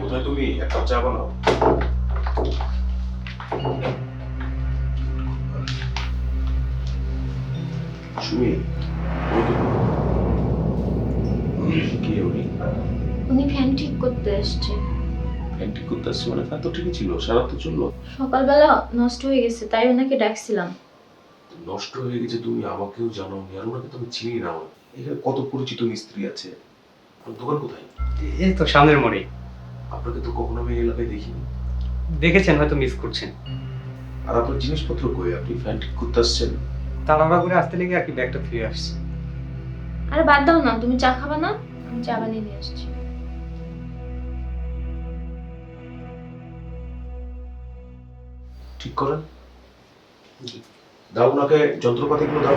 কোথায় তুমি? এক কাপ চা বানাও। সুমি কে উনি? উনি ফ্যান ঠিক করতে এসছে ফ্যান ঠিক করতে আসছে মানে? ফ্যান তো ঠিকই ছিল সারা তো চলল। সকালবেলা নষ্ট হয়ে গেছে তাই ওনাকে ডাকছিলাম। নষ্ট হয়ে গেছে তুমি আমাকেও জানো আর ওনাকে তো চিনি না। এখানে কত পরিচিত মিস্ত্রি আছে? দোকান কোথায়? এই তো সামনের মোড়ে। আপনাকে তো কখনো আমি এই এলাকায় দেখিনি। দেখেছেন হয়তো মিস করছেন। আর আপনার জিনিসপত্র কই? আপনি ফ্যান ঠিক করতে আসছেন? তাড়াহুড়া করে আসতে লেগে আর কি ব্যাগটা ফিরে আসছে। আরে বাদ দাও না তুমি চা খাবা না? আমি চা বানিয়ে নিয়ে আসছি। ঠিক করেন। দাও ওনাকে যন্ত্রপাতিগুলো দাও।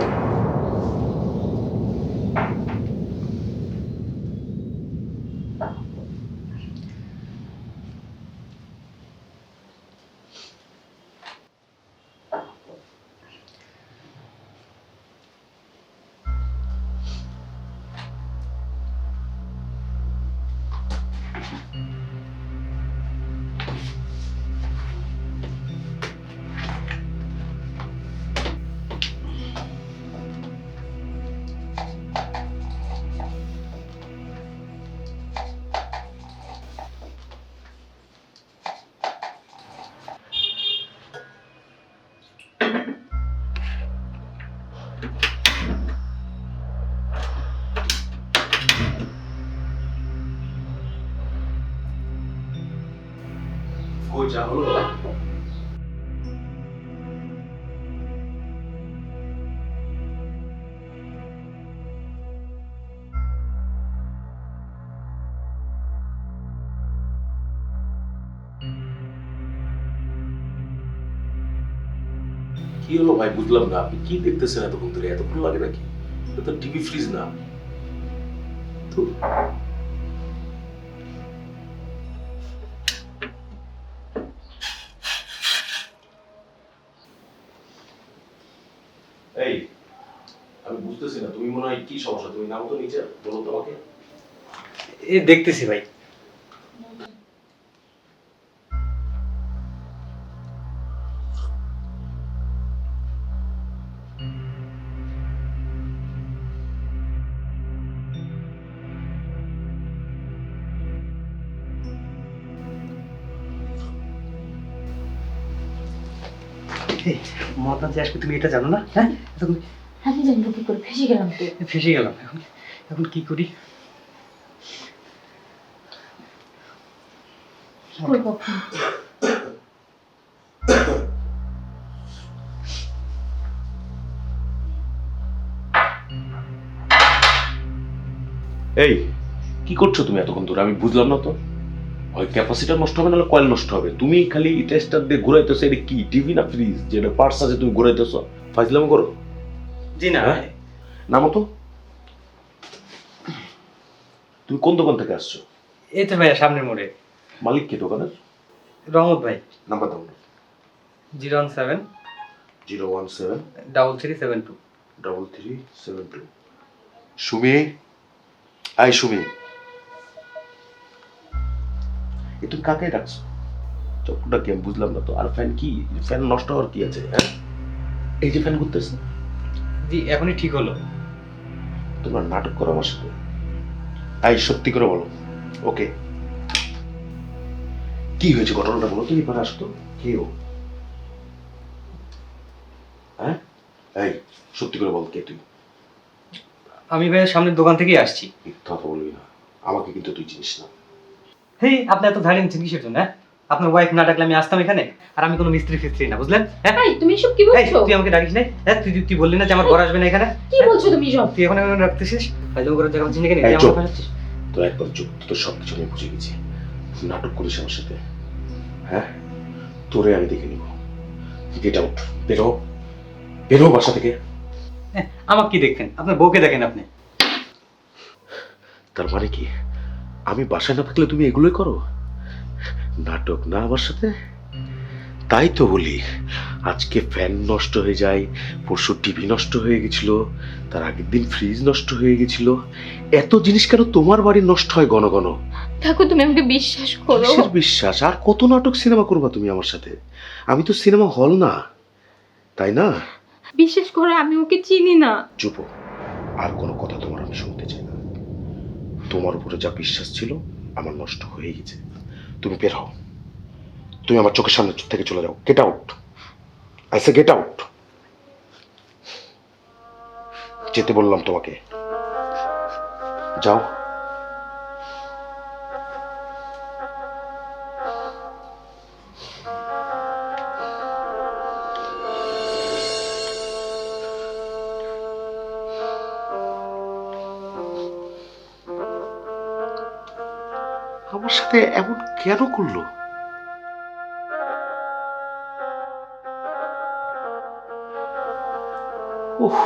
কই যা হলো কি হলো ভাই বুঝলাম না আপনি কি দেখতেছেন এতক্ষণ ধরে এতক্ষণ লাগে নাকি এটা তো টিভি ফ্রিজ না তো এই, আমি বুঝতেছি না, তুমি মনে হয় কি সমস্যা? তুমি নাম তো নিচে, বলো তো আমাকে। এ, দেখতেছি ভাই। যে আসবে তুমি এটা জানো না? হ্যাঁ? এখন আমি জানব কি করে? ফেসে গেলাম তো। ফেসে গেলাম এখন। এখন কি করি? কি করব এই কি করছ তুমি এতক্ষণ ধরে? আমি বুঝলাম না তো। হয় ক্যাপাসিটার নষ্ট হবে নাহলে কয়েল নষ্ট হবে। তুমি খালি টেস্টার দিয়ে ঘুরাইতেছো এটা কি টিভি না ফ্রিজ যেটা পার্টস আছে তুমি ঘুরাইতেছো। ফাইজলাম করো। জি না হ্যাঁ? নামো তো। তুমি কোন দোকান থেকে আসছো? এই তো ভাইয়া সামনের মোড়ে। মালিক কে দোকানের? রহমত ভাই। নাম্বার দাও। Zero one seven. Zero one seven. Double three seven two. Double three seven two. Sumi? I Sumi. এ তুমি কাকে ডাকছো চক্রটা কি আমি বুঝলাম না তো। আর ফ্যান কি? ফ্যান নষ্ট হওয়ার কি আছে হ্যাঁ? এই যে ফ্যান ঘুরতেছে। জি এখনই ঠিক হলো। তোমার নাটক করো আমার সাথে। আই সত্যি করে বলো। ওকে। কি হয়েছে ঘটনাটা বলো তুমি এবার আসতো কে ও? হ্যাঁ? এই সত্যি করে বল কে তুই আমি ভাইয়া সামনের দোকান থেকেই আসছি। কথা বলবি না। আমাকে কিন্তু তুই চিনিস না। হেই আপনি এত নিচ্ছেন কিসের জন্য হ্যাঁ? আপনার ওয়াইফ না ডাকলে আমি আসতাম এখানে আর আমি কোনো মিস্ত্রি ফিস্ত্রি না বুঝলেন? হ্যাঁ? তুমি সব কি বলছো? তুই আমাকে ডাকিস নাই? হ্যাঁ তুই তুই বললি না যে আমার ঘর আসবে না এখানে? কি বলছো তুমি সব তুই এখন এখন রাখতেছিস? ফাইজলাম করে জায়গা চিনি কেন? একবার চুপ। তোর সব কিছু আমি বুঝে গেছি। নাটক করিস আমার সাথে হ্যাঁ? তোরে আমি দেখে নিব। গেট আউট বেরো বেরো বাসা থেকে। হ্যাঁ, আমাকে কি দেখবেন? আপনার বউকে দেখেন আপনি। তার মানে কি? আমি বাসায় না থাকলে তুমি এগুলোই করো? নাটক না আমার সাথে? তাই তো বলি আজকে ফ্যান নষ্ট হয়ে যায় পরশু টিভি নষ্ট হয়ে গেছিল তার আগের দিন ফ্রিজ নষ্ট হয়ে গেছিল। এত জিনিস কেন তোমার বাড়ি নষ্ট হয় ঘন ঘন? দেখো তুমি আমাকে বিশ্বাস করো। কিসের বিশ্বাস? আর কত নাটক সিনেমা করবা তুমি আমার সাথে? আমি তো সিনেমা হল না তাই না? বিশ্বাস করো আমি ওকে চিনি না। চুপ আর কোনো কথা তোমার আমি শুনতে চাই তোমার উপরে যা বিশ্বাস ছিল, আমার নষ্ট হয়ে গেছে। তুমি বের হও। তুমি আমার চোখের সামনে থেকে চলে যাও। Get out I say get out যেতে বললাম তোমাকে। যাও। সাথে এমন কেন করল? উফ।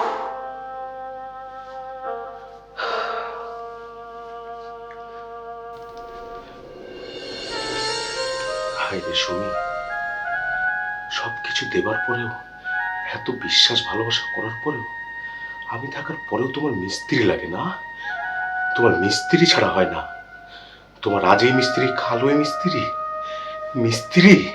হায় রে সুমি সব দেবার পরেও, এত বিশ্বাস ভালোবাসা করার পরেও, আমি থাকার পরেও তোমার মিস্ত্রি লাগে না? তোমার মিস্ত্রি ছাড়া হয় না। তোমার আজই মিস্ত্রি কালোই মিস্ত্রি? মিস্ত্রি?